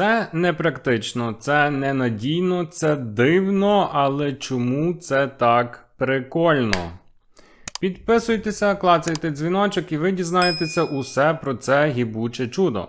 Це непрактично, це ненадійно, це дивно, але чому це так прикольно? Підписуйтеся, клацайте дзвіночок і ви дізнаєтеся усе про це гібуче чудо.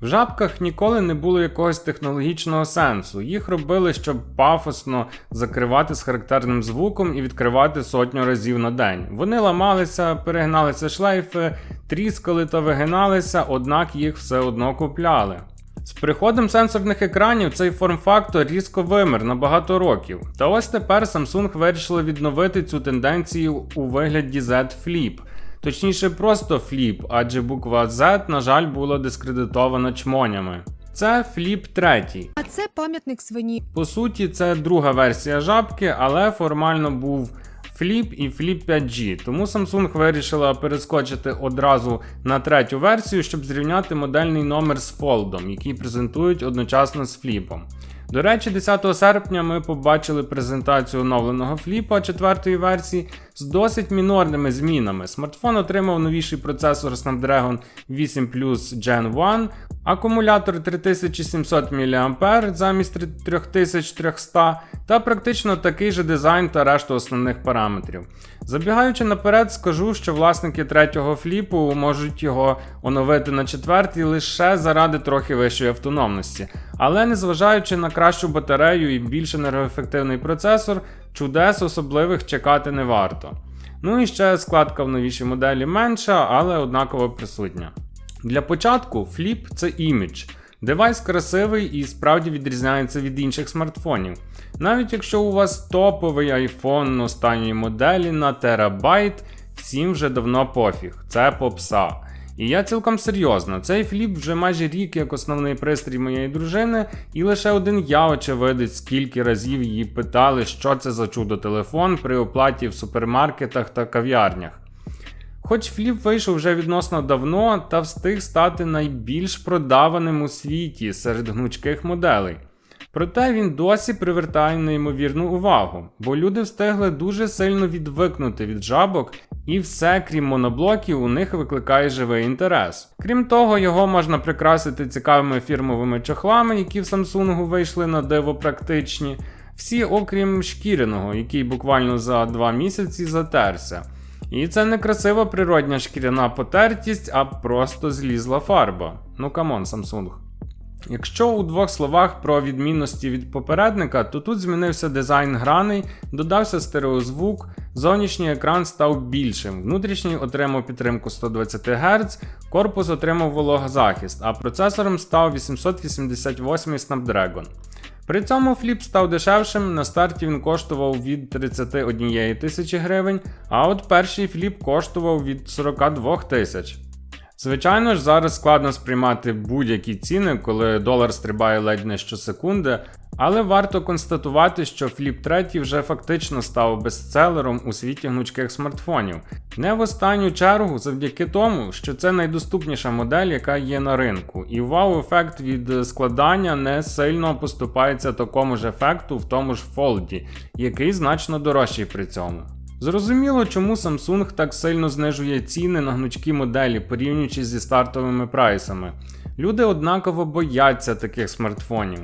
В жабках ніколи не було якогось технологічного сенсу. Їх робили, щоб пафосно закривати з характерним звуком і відкривати сотню разів на день. Вони ламалися, перегналися шлейфи, тріскали та вигиналися, однак їх все одно купляли. З приходом сенсорних екранів цей форм-фактор різко вимер на багато років. Та ось тепер Samsung вирішили відновити цю тенденцію у вигляді Z Flip. Точніше, просто Flip, адже буква Z, на жаль, була дискредитована чмонями. Це Flip 3. А це пам'ятник свині. По суті, це друга версія жабки, але формально був Flip і Flip 5G. Тому Samsung вирішила перескочити одразу на третю версію, щоб зрівняти модельний номер з Fold, який презентують одночасно з Flip. До речі, 10 серпня ми побачили презентацію оновленого фліпа четвертої версії з досить мінорними змінами. Смартфон отримав новіший процесор Snapdragon 8 Plus Gen 1, акумулятор 3700 мАh замість 3300 та практично такий же дизайн та решту основних параметрів. Забігаючи наперед, скажу, що власники третього фліпу можуть його оновити на четвертий лише заради трохи вищої автономності. Але незважаючи на кращу батарею і більш енергоефективний процесор, чудес особливих чекати не варто. Ну і ще складка в новішій моделі менша, але однаково присутня. Для початку фліп це імідж. Девайс красивий і справді відрізняється від інших смартфонів. Навіть якщо у вас топовий iPhone останньої моделі на терабайт, всім вже давно пофіг, це попса. І я цілком серйозно, цей фліп вже майже рік як основний пристрій моєї дружини, і лише один я, очевидець, скільки разів її питали, що це за чудо телефон при оплаті в супермаркетах та кав'ярнях. Хоч фліп вийшов вже відносно давно та встиг стати найбільш продаваним у світі серед гнучких моделей. Проте він досі привертає неймовірну увагу, бо люди встигли дуже сильно відвикнути від жабок, і все, крім моноблоків, у них викликає живий інтерес. Крім того, його можна прикрасити цікавими фірмовими чохлами, які в Samsung вийшли на диво практичні, всі окрім шкіряного, який буквально за два місяці затерся. І це не красива природня шкіряна потертість, а просто злізла фарба. Ну камон, Samsung. Якщо у двох словах про відмінності від попередника, то тут змінився дизайн граней, додався стереозвук, зовнішній екран став більшим, внутрішній отримав підтримку 120 Гц, корпус отримав вологозахист, а процесором став 888 Snapdragon. При цьому фліп став дешевшим, на старті він коштував від 31 тисячі гривень, а от перший фліп коштував від 42 тисяч. Звичайно ж, зараз складно сприймати будь-які ціни, коли долар стрибає ледь не щосекунди, але варто констатувати, що Flip 3 вже фактично став бестселером у світі гнучких смартфонів. Не в останню чергу завдяки тому, що це найдоступніша модель, яка є на ринку, і вау-ефект від складання не сильно поступається такому ж ефекту в тому ж Fold, який значно дорожчий при цьому. Зрозуміло, чому Samsung так сильно знижує ціни на гнучкі моделі, порівнюючи зі стартовими прайсами. Люди однаково бояться таких смартфонів.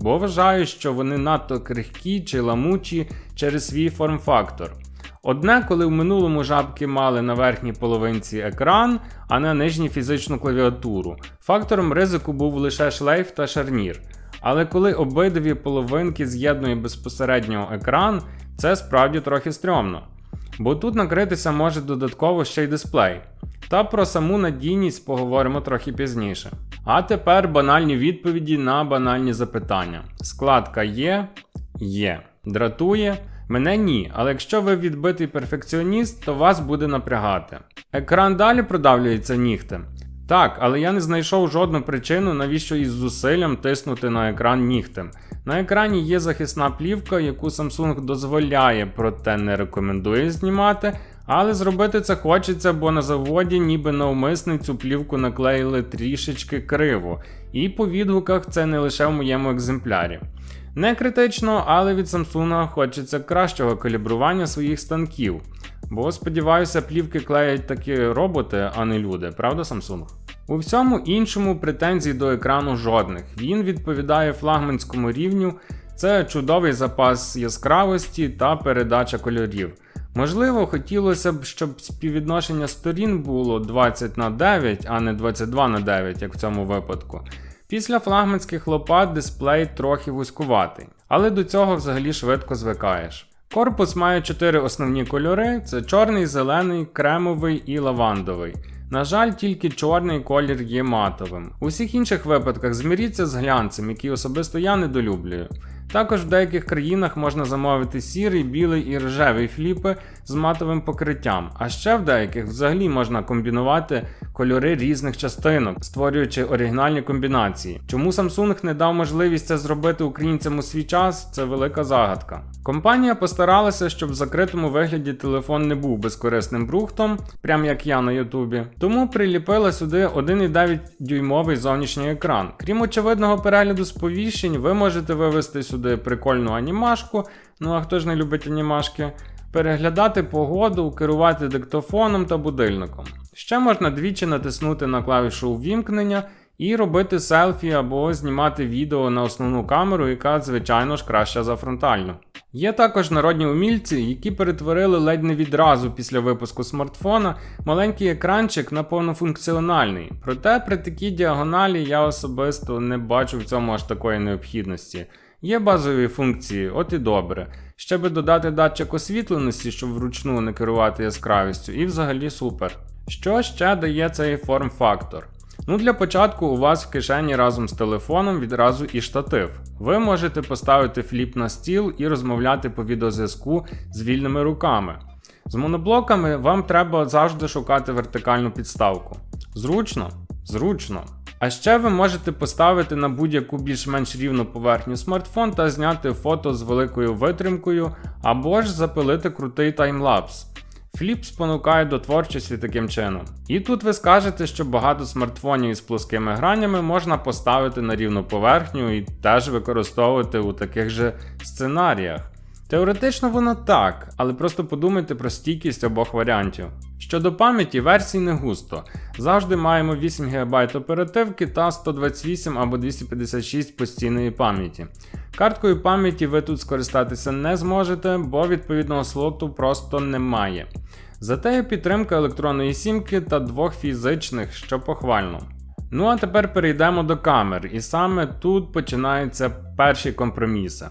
Бо вважають, що вони надто крихкі чи ламучі через свій форм-фактор. Одне, коли в минулому жабки мали на верхній половинці екран, а на нижній фізичну клавіатуру. Фактором ризику був лише шлейф та шарнір. Але коли обидві половинки з'єднує безпосередньо екран, це справді трохи стрьомно. Бо тут накритися може додатково ще й дисплей. Та про саму надійність поговоримо трохи пізніше. А тепер банальні відповіді на банальні запитання. Складка є, є. Дратує. Мене ні, але якщо ви відбитий перфекціоніст, то вас буде напрягати. Екран далі продавлюється нігтем. Так, але я не знайшов жодну причину, навіщо із зусиллям тиснути на екран нігтем. На екрані є захисна плівка, яку Samsung дозволяє, проте не рекомендує знімати. Але зробити це хочеться, бо на заводі ніби навмисне цю плівку наклеїли трішечки криво, і по відгуках це не лише в моєму екземплярі. Не критично, але від Samsung хочеться кращого калібрування своїх станків. Бо сподіваюся, плівки клеять такі роботи, а не люди, правда, Samsung? У всьому іншому претензій до екрану жодних. Він відповідає флагманському рівню, це чудовий запас яскравості та передача кольорів. Можливо, хотілося б, щоб співвідношення сторін було 20 на 9, а не 22 на 9, як в цьому випадку. Після флагманських лопат дисплей трохи вузькуватий, але до цього взагалі швидко звикаєш. Корпус має 4 основні кольори: це чорний, зелений, кремовий і лавандовий. На жаль, тільки чорний колір є матовим. У всіх інших випадках зміріться з глянцем, який особисто я недолюблюю. Також в деяких країнах можна замовити сірий, білий і рожевий фліпи з матовим покриттям, а ще в деяких взагалі можна комбінувати кольори різних частинок, створюючи оригінальні комбінації. Чому Samsung не дав можливість це зробити українцям у свій час, це велика загадка. Компанія постаралася, щоб в закритому вигляді телефон не був безкорисним брухтом, прям як я на Ютубі. Тому приліпила сюди 1,9 дюймовий зовнішній екран. Крім очевидного перегляду сповіщень, ви можете вивести сюди прикольну анімашку. Ну а хто ж не любить анімашки? Переглядати погоду, керувати диктофоном та будильником. Ще можна двічі натиснути на клавішу увімкнення і робити селфі або знімати відео на основну камеру, яка, звичайно ж, краща за фронтальну. Є також народні умільці, які перетворили ледь не відразу після випуску смартфона маленький екранчик на повнофункціональний. Проте при такій діагоналі я особисто не бачу в цьому аж такої необхідності. Є базові функції, от і добре. Ще би додати датчик освітленості, щоб вручну не керувати яскравістю, і взагалі супер. Що ще дає цей форм-фактор? Ну, для початку у вас в кишені разом з телефоном відразу і штатив. Ви можете поставити фліп на стіл і розмовляти по відеозв'язку з вільними руками. З моноблоками вам треба завжди шукати вертикальну підставку. Зручно? Зручно. А ще ви можете поставити на будь-яку більш-менш рівну поверхню смартфон та зняти фото з великою витримкою, або ж запилити крутий таймлапс. Фліп спонукає до творчості таким чином. І тут ви скажете, що багато смартфонів із плоскими гранями можна поставити на рівну поверхню і теж використовувати у таких же сценаріях. Теоретично воно так, але просто подумайте про стійкість обох варіантів. Щодо пам'яті, версій не густо. Завжди маємо 8 ГБ оперативки та 128 або 256 постійної пам'яті. Карткою пам'яті ви тут скористатися не зможете, бо відповідного слоту просто немає. Зате є підтримка електронної сімки та двох фізичних, що похвально. Ну а тепер перейдемо до камер, і саме тут починаються перші компроміси.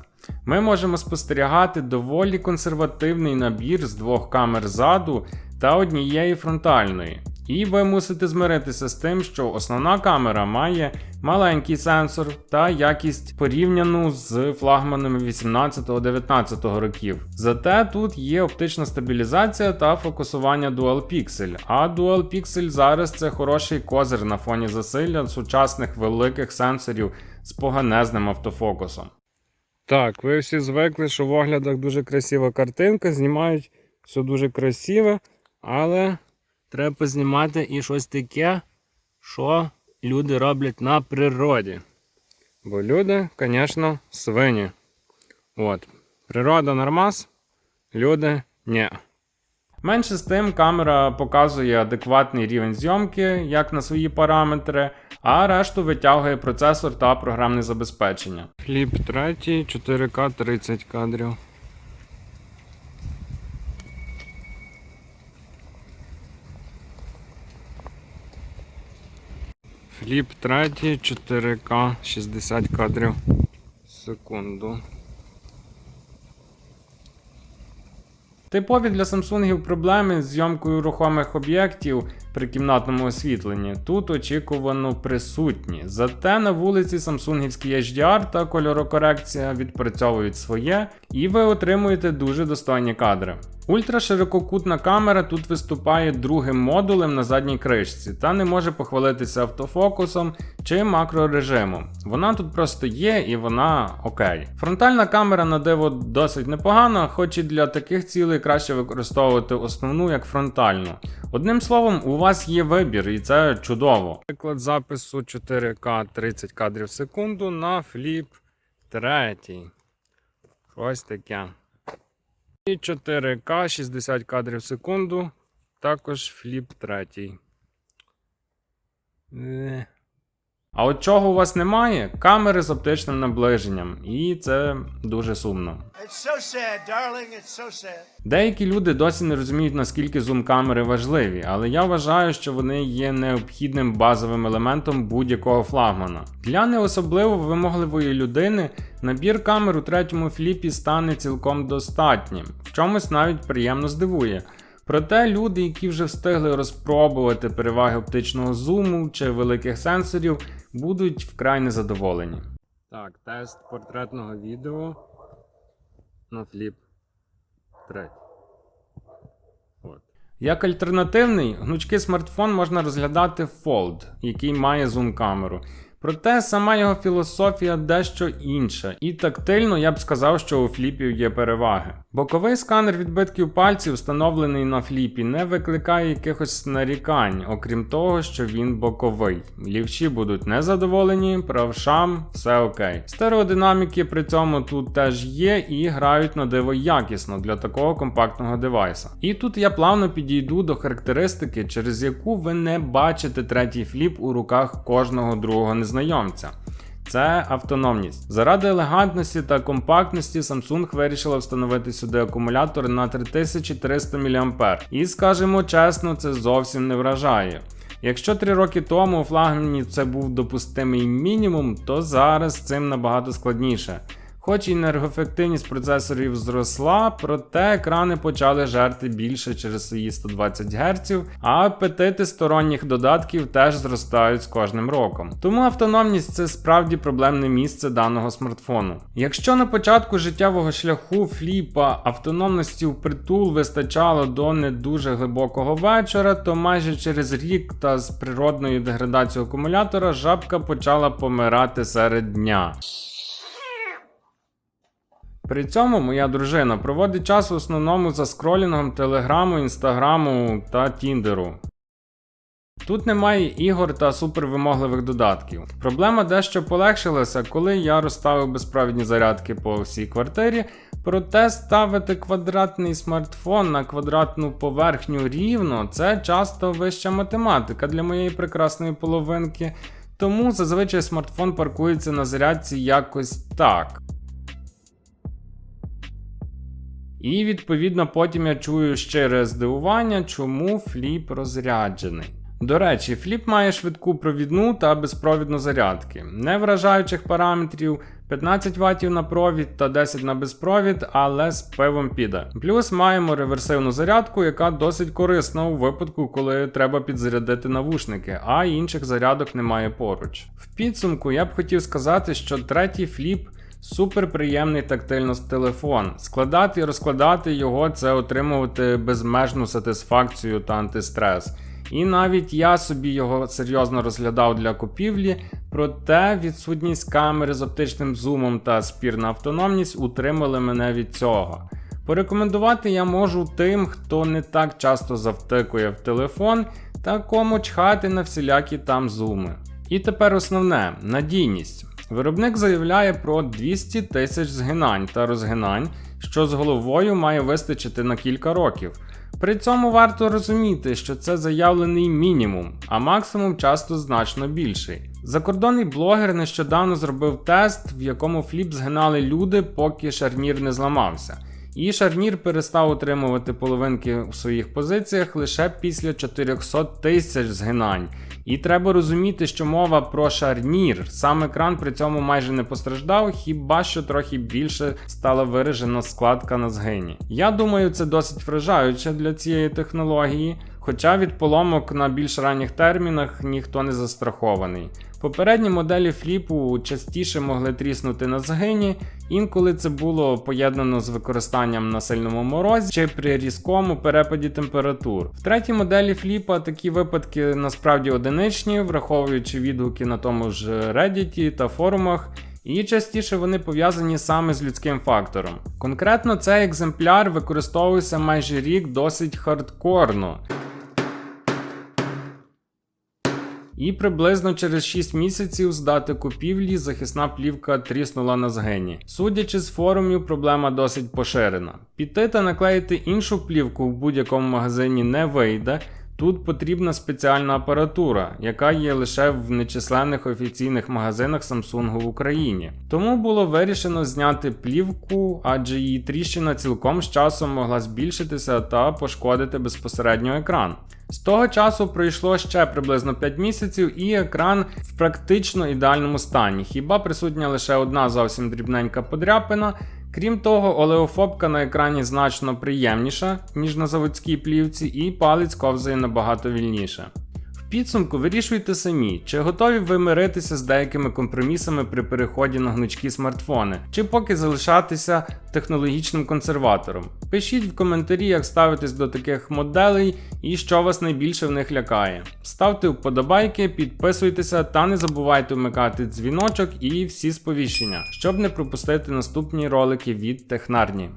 Ми можемо спостерігати доволі консервативний набір з двох камер ззаду та однієї фронтальної. І ви мусите змиритися з тим, що основна камера має маленький сенсор та якість порівняну з флагманами 18-19 років. Зате тут є оптична стабілізація та фокусування Dual Pixel. А Dual Pixel зараз це хороший козир на фоні засилля сучасних великих сенсорів з поганезним автофокусом. Так, ви всі звикли, що в оглядах дуже красива картинка, знімають все дуже красиве, але треба знімати і щось таке, що люди роблять на природі. Бо люди, звісно, свині. От. Природа нормас, люди ні. Менше з тим, камера показує адекватний рівень зйомки, як на свої параметри, а решту витягує процесор та програмне забезпечення. Фліп 3, 4К 30 кадрів. Фліп 3, 4К 60 кадрів секунду. Типові для самсунгів проблеми з зйомкою рухомих об'єктів при кімнатному освітленні тут очікувано присутні. Зате на вулиці самсунгівський HDR та кольорокорекція відпрацьовують своє, і ви отримуєте дуже достойні кадри. Ультраширококутна камера тут виступає другим модулем на задній кришці та не може похвалитися автофокусом чи макрорежимом. Вона тут просто є і вона окей. Фронтальна камера на диво досить непогана, хоч і для таких цілей краще використовувати основну як фронтальну. Одним словом, у вас є вибір, і це чудово. Приклад запису 4К 30 кадрів в секунду на фліп 3. Ось таке. І 4К 60 кадрів в секунду. Також фліп третій. А от чого у вас немає? Камери з оптичним наближенням. І це дуже сумно. It's so sad, darling. It's so sad. Деякі люди досі не розуміють, наскільки зум-камери важливі, але я вважаю, що вони є необхідним базовим елементом будь-якого флагмана. Для не особливо вимогливої людини набір камер у третьому фліпі стане цілком достатнім, в чомусь навіть приємно здивує. Проте люди, які вже встигли розпробувати переваги оптичного зуму чи великих сенсорів, будуть вкрай незадоволені. Так, тест портретного відео на фліп 3. От. Як альтернативний, гнучкий смартфон можна розглядати Fold, який має зум-камеру. Проте сама його філософія дещо інша, і тактильно я б сказав, що у фліпів є переваги. Боковий сканер відбитків пальців, встановлений на фліпі, не викликає якихось нарікань, окрім того, що він боковий. Лівші будуть незадоволені, правшам все окей. Стереодинаміки при цьому тут теж є і грають на диво якісно для такого компактного девайса. І тут я плавно підійду до характеристики, через яку ви не бачите третій фліп у руках кожного другого незнайомця. Це автономність. Заради елегантності та компактності Samsung вирішила встановити сюди акумулятор на 3300 мА. І скажімо чесно, це зовсім не вражає. Якщо 3 роки тому у флагмані це був допустимий мінімум, то зараз цим набагато складніше. Хоч і енергоефективність процесорів зросла, проте екрани почали жерти більше через свої 120 Гц, а апетити сторонніх додатків теж зростають з кожним роком. Тому автономність це справді проблемне місце даного смартфону. Якщо на початку життєвого шляху фліпа автономності впритул вистачало до не дуже глибокого вечора, то майже через рік та з природною деградацією акумулятора жабка почала помирати серед дня. При цьому моя дружина проводить час в основному за скролінгом телеграму, інстаграму та тіндеру. Тут немає ігор та супервимогливих додатків. Проблема дещо полегшилася, коли я розставив безпровідні зарядки по всій квартирі, проте ставити квадратний смартфон на квадратну поверхню рівно це часто вища математика для моєї прекрасної половинки, тому зазвичай смартфон паркується на зарядці якось так. І відповідно потім я чую щире здивування, чому фліп розряджений. До речі, фліп має швидку провідну та безпровідну зарядки, не вражаючих параметрів, 15 Вт на провід та 10 на безпровід, але з пивом піде. Плюс маємо реверсивну зарядку, яка досить корисна у випадку, коли треба підзарядити навушники, а інших зарядок немає поруч. В підсумку я б хотів сказати, що третій фліп. Супер приємний тактильно телефон. Складати і розкладати його це отримувати безмежну сатисфакцію та антистрес. І навіть я собі його серйозно розглядав для купівлі, проте відсутність камери з оптичним зумом та спірна автономність утримали мене від цього. Порекомендувати я можу тим, хто не так часто завтикує в телефон та кому чхати на всілякі там зуми. І тепер основне надійність. Виробник заявляє про 200 тисяч згинань та розгинань, що з головою має вистачити на кілька років. При цьому варто розуміти, що це заявлений мінімум, а максимум часто значно більший. Закордонний блогер нещодавно зробив тест, в якому фліп згинали люди, поки шарнір не зламався. І шарнір перестав утримувати половинки у своїх позиціях лише після 400 тисяч згинань. І треба розуміти, що мова про шарнір. Сам екран при цьому майже не постраждав, хіба що трохи більше стала виражена складка на згині. Я думаю, це досить вражаюче для цієї технології, хоча від поломок на більш ранніх термінах ніхто не застрахований. Попередні моделі фліпу частіше могли тріснути на згині, інколи це було поєднано з використанням на сильному морозі чи при різкому перепаді температур. В третій моделі фліпа такі випадки насправді одиничні, враховуючи відгуки на тому ж Reddit та форумах. І частіше вони пов'язані саме з людським фактором. Конкретно цей екземпляр використовується майже рік досить хардкорно. І приблизно через 6 місяців з дати купівлі захисна плівка тріснула на згині. Судячи з форумів, проблема досить поширена. Піти та наклеїти іншу плівку в будь-якому магазині не вийде. Тут потрібна спеціальна апаратура, яка є лише в нечисленних офіційних магазинах Samsung в Україні. Тому було вирішено зняти плівку, адже її тріщина цілком з часом могла збільшитися та пошкодити безпосередньо екран. З того часу пройшло ще приблизно 5 місяців, і екран в практично ідеальному стані. Хіба присутня лише одна зовсім дрібненька подряпина. Крім того, олеофобка на екрані значно приємніша, ніж на заводській плівці, і палець ковзає набагато вільніше. Підсумку вирішуйте самі, чи готові ви миритися з деякими компромісами при переході на гнучкі смартфони, чи поки залишатися технологічним консерватором. Пишіть в коментарі, як ставитесь до таких моделей і що вас найбільше в них лякає. Ставте вподобайки, підписуйтеся та не забувайте вмикати дзвіночок і всі сповіщення, щоб не пропустити наступні ролики від Технарні.